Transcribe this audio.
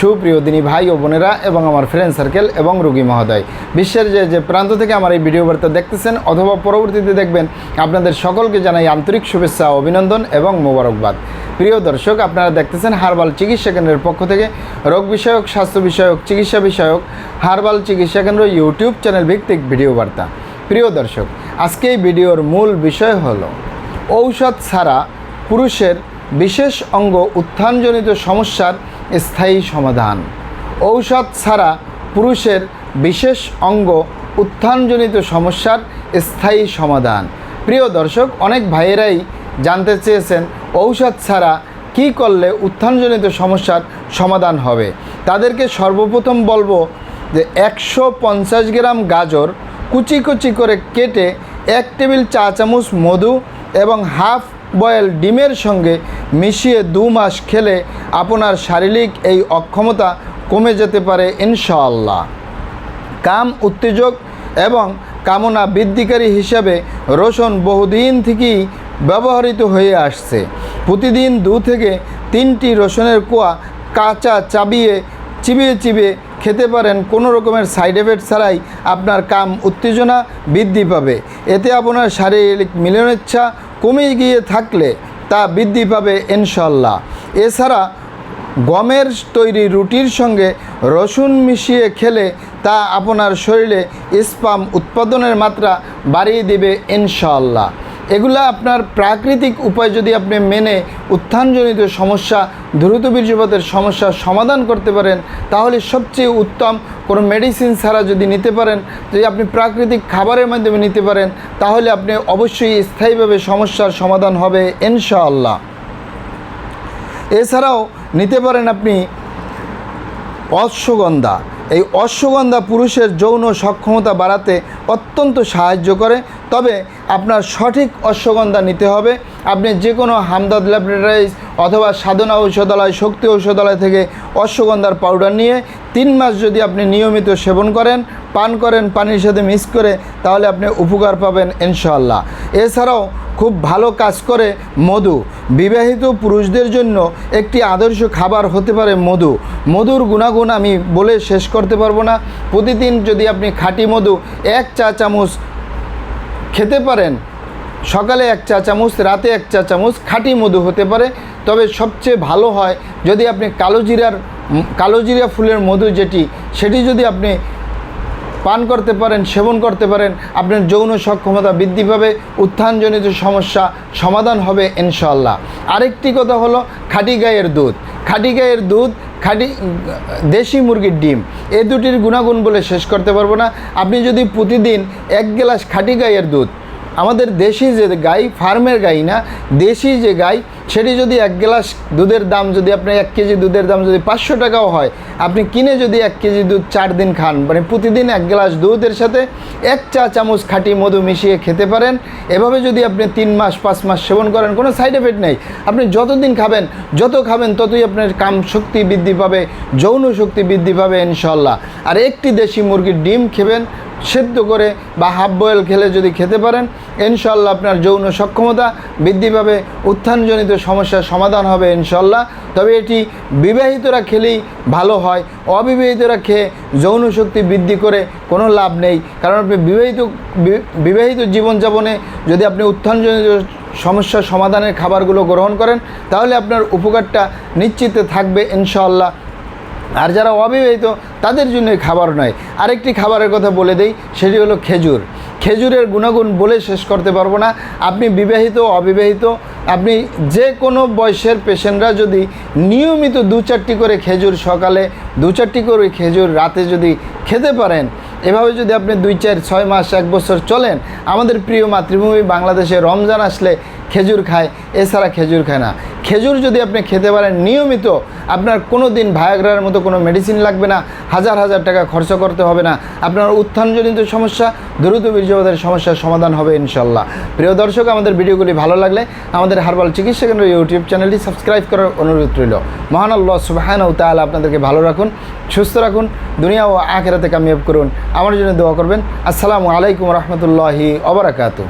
সুপ্রিয় দিনী ভাই ও বোনেরা এবং আমার ফ্রেন্ড সার্কেল এবং রুগী মহোদয়, বিশ্বের যে যে প্রান্ত থেকে আমার এই ভিডিও বার্তা দেখতেছেন অথবা পরবর্তীতে দেখবেন, আপনাদের সকলকে জানাই আন্তরিক শুভেচ্ছা, অভিনন্দন এবং মোবারকবাদ। প্রিয় দর্শক, আপনারা দেখতেছেন হারবাল চিকিৎসা কেন্দ্রের পক্ষ থেকে রোগ বিষয়ক, স্বাস্থ্য বিষয়ক, চিকিৎসা বিষয়ক হারবাল চিকিৎসা কেন্দ্র ইউটিউব চ্যানেল ভিত্তিক ভিডিও বার্তা। প্রিয় দর্শক, আজকে এই ভিডিওর মূল বিষয় হলো, ঔষধ ছাড়া পুরুষের বিশেষ অঙ্গ উত্থানজনিত সমস্যার স্থায়ী সমাধান। ঔষধ ছাড়া পুরুষের বিশেষ অঙ্গ উত্থানজনিত সমস্যার স্থায়ী সমাধান। প্রিয় দর্শক, অনেক ভাইয়েরাই জানতে চেয়েছেন ঔষধ ছাড়া কি করলে উত্থানজনিত সমস্যার সমাধান হবে। তাদেরকে সর্বপ্রথম বলব যে একশো পঞ্চাশ গ্রাম গাজর কুচি কুচি করে কেটে এক টেবিল চা চামচ মধু এবং হাফ বয়েল ডিমের সঙ্গে মিশিয়ে দু মাস খেলে আপনার শারীরিক এই অক্ষমতা কমে যেতে পারে ইনশাআল্লাহ। কাম উত্তেজক এবং কামনা বৃদ্ধিকারী হিসাবে রসুন বহুদিন থেকেই ব্যবহৃত হয়ে আসছে। প্রতিদিন দু থেকে তিনটি রসুনের কুয়া কাঁচা চাবিয়ে চিবিয়ে চিবিয়ে খেতে পারেন। কোনো রকমের সাইড এফেক্ট ছাড়াই আপনার কাম উত্তেজনা বৃদ্ধি পাবে। এতে আপনার শারীরিক মিলনেচ্ছা কমে গিয়ে থাকলে তা বৃদ্ধি পাবে ইনশাল্লাহ এছাড়া গমের তৈরি রুটির সঙ্গে রসুন মিশিয়ে খেলে তা আপনার শরীরে স্পাম উৎপাদনের মাত্রা বাড়িয়ে দেবে ইনশাল্লাহ এগুলা আপনার প্রাকৃতিক উপায় যদি আপনি মেনে উত্থানজনিত সমস্যা, দ্রুত বীর্যপাতের সমস্যার সমাধান করতে পারেন, তাহলে সবচেয়ে উত্তম কোনো মেডিসিন ছাড়া যদি নিতে পারেন, যদি আপনি প্রাকৃতিক খাবারের মাধ্যমে নিতে পারেন, তাহলে আপনি অবশ্যই স্থায়ীভাবে সমস্যার সমাধান হবে ইনশাআল্লাহ। এছাড়াও নিতে পারেন আপনি অশ্বগন্ধা। এই অশ্বগন্ধা পুরুষের যৌন সক্ষমতা বাড়াতে অত্যন্ত সাহায্য করে। তবে আপনার সঠিক অশ্বগন্ধা নিতে হবে। আপনি যে কোনো হামদাদ ল্যাবরেটারিজ অথবা সাধনা ঔষধালয়, শক্তি ঔষধালয় থেকে অশ্বগন্ধার পাউডার নিয়ে তিন মাস যদি আপনি নিয়মিত সেবন করেন পান করেন, পানির সাথে মিক্স করে, তাহলে আপনি উপকার পাবেন ইনশাল্লাহ এছাড়াও খুব ভালো কাজ করে মধু। বিবাহিত পুরুষদের জন্য একটি আদর্শ খাবার হতে পারে মধু। মধুর গুণাগুণ আমি বলে শেষ করতে পারব না। প্রতিদিন যদি আপনি খাঁটি মধু এক চা চামচ খেতে পারেন, সকালে এক চা চামচ, রাতে এক চা চামচ খাঁটি মধু হতে পারে। তবে সবচেয়ে ভালো হয় যদি আপনি কালো জিরার, কালো জিরা ফুলের মধু যেটি, সেটি যদি আপনি পান করতে পারেন, সেবন করতে পারেন, আপনার যৌন সক্ষমতা বৃদ্ধি পাবে, উত্থানজনিত সমস্যা সমাধান হবে ইনশাল্লাহ আরেকটি কথা হলো খাঁটি গায়ের দুধ। খাটি গায়ের দুধ, খাটি, দেশি মুরগির ডিম, এ দুটির গুণাগুণ বলে শেষ করতে পারব না। আপনি যদি প্রতিদিন এক গ্লাস খাটি গায়ের দুধ, আমাদের দেশি যে গাই, ফার্মের গাই না, দেশি যে গাই সেটি যদি এক গ্লাস দুধের দাম যদি আপনি এক কেজি দুধের দাম যদি পাঁচশো টাকাও হয়, আপনি কিনে যদি এক কেজি দুধ চার দিন খান মানে প্রতিদিন এক গ্লাস দুধের সাথে এক চা চামচ খাঁটি মধু মিশিয়ে খেতে পারেন। এভাবে যদি আপনি তিন মাস, পাঁচ মাস সেবন করেন, কোনো সাইড এফেক্ট নেই। আপনি যতদিন খাবেন, যত খাবেন, ততই আপনার কাম শক্তি বৃদ্ধি পাবে, যৌন শক্তি বৃদ্ধি পাবে ইনশাল্লাহ আর একটি দেশি মুরগির ডিম খেবেন, সেদ্ধ করে বা হাফ বয়েল খেলে যদি খেতে পারেন ইনশাল্লাহ আপনার যৌন সক্ষমতা বৃদ্ধি পাবে, উত্থানজনিত সমস্যার সমাধান হবে ইনশাল্লাহ তবে এটি বিবাহিতরা খেলেই ভালো হয়, অবিবাহিতরা খেয়ে যৌন শক্তি বৃদ্ধি করে কোনো লাভ নেই। কারণ আপনি বিবাহিত বিবাহিত জীবনযাপনে যদি আপনি উত্থানজনিত সমস্যার সমাধানের খাবারগুলো গ্রহণ করেন, তাহলে আপনার উপকারটা নিশ্চিত থাকবে ইনশাল্লাহ আর যারা অবিবাহিত, তাদের জন্য খাবার নয়। আরেকটি খাবারের কথা বলে দেই, সেটি হলো খেজুর। খেজুরের গুণাগুণ বলে শেষ করতে পারব না। আপনি বিবাহিত, অবিবাহিত, আপনি যে কোনো বয়সের পেশেন্টরা যদি নিয়মিত দু চারটি করে খেজুর সকালে, দু চারটি করে খেজুর রাতে যদি খেতে পারেন, এভাবে যদি আপনি দুই চার, ছয় মাস, এক বছর চলেন, আমাদের প্রিয় মাতৃভূমি বাংলাদেশে রমজান আসলে খেজুর খায়, এছাড়া খেজুর খায় না। খেজুর যদি আপনি খেতে পারেন, নিয়মিত আপনার কোনো দিন ভায়াগ্রার মতো কোনো মেডিসিন লাগবে না, হাজার হাজার টাকা খরচ করতে হবে না। আপনার উত্থানজনিত সমস্যা, দ্রুত বীর্যবাদের সমস্যার সমাধান হবে ইনশাল্লাহ। প্রিয় দর্শক, আমাদের ভিডিওগুলি ভালো লাগলে আমাদের হার্বাল চিকিৎসা কেন্দ্র ইউটিউব চ্যানেলটি সাবস্ক্রাইব করার অনুরোধ রইল। মহান আল্লাহ সুবাহান ও তাহলে আপনাদেরকে ভালো রাখুন, সুস্থ রাখুন, দুনিয়া ও আখেরাতে কামিয়াব করুন। আমার জন্য দোয়া করবেন। আসসালামু আলাইকুম রহমতুল্লাহি অবরাকাতু